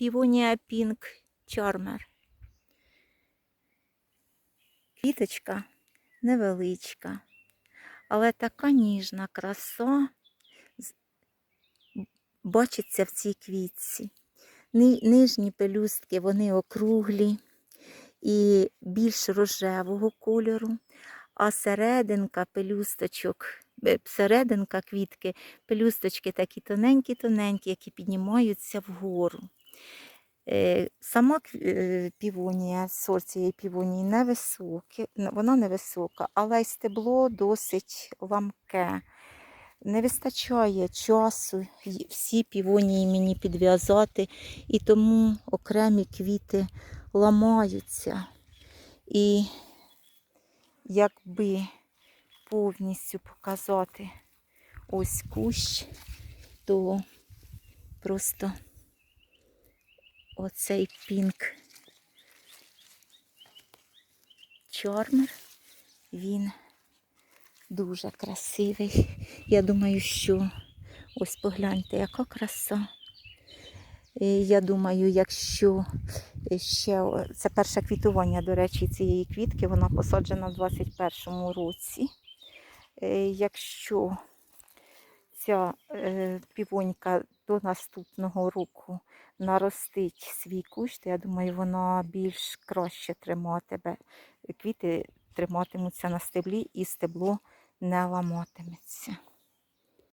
Півонія Pink Charmer. Квіточка невеличка, але така ніжна краса бачиться в цій квітці. Нижні пелюстки вони округлі і більш рожевого кольору, а серединка пелюсточок, е, серединка квітки, пелюсточки такі тоненькі-тоненькі, які піднімаються вгору. Е, Сама е, півонія, сорт цієї півонії невисоке, вона невисока, але й стебло досить ламке. Не вистачає часу всі півонії мені підв'язати, і тому окремі квіти ламаються. І якби повністю показати ось кущ, то просто оцей пінк чормер, він дуже красивий. Я думаю, що ось погляньте, яка краса. Е, Я думаю, якщо ще це перше квітування, до речі, цієї квітки, вона посаджена в 21-му році. Е, Якщо ця е, півонька до наступного року наростить свій кущ, я думаю, вона більш краще триматиме. Квіти триматимуться на стеблі і стебло не ламатиметься.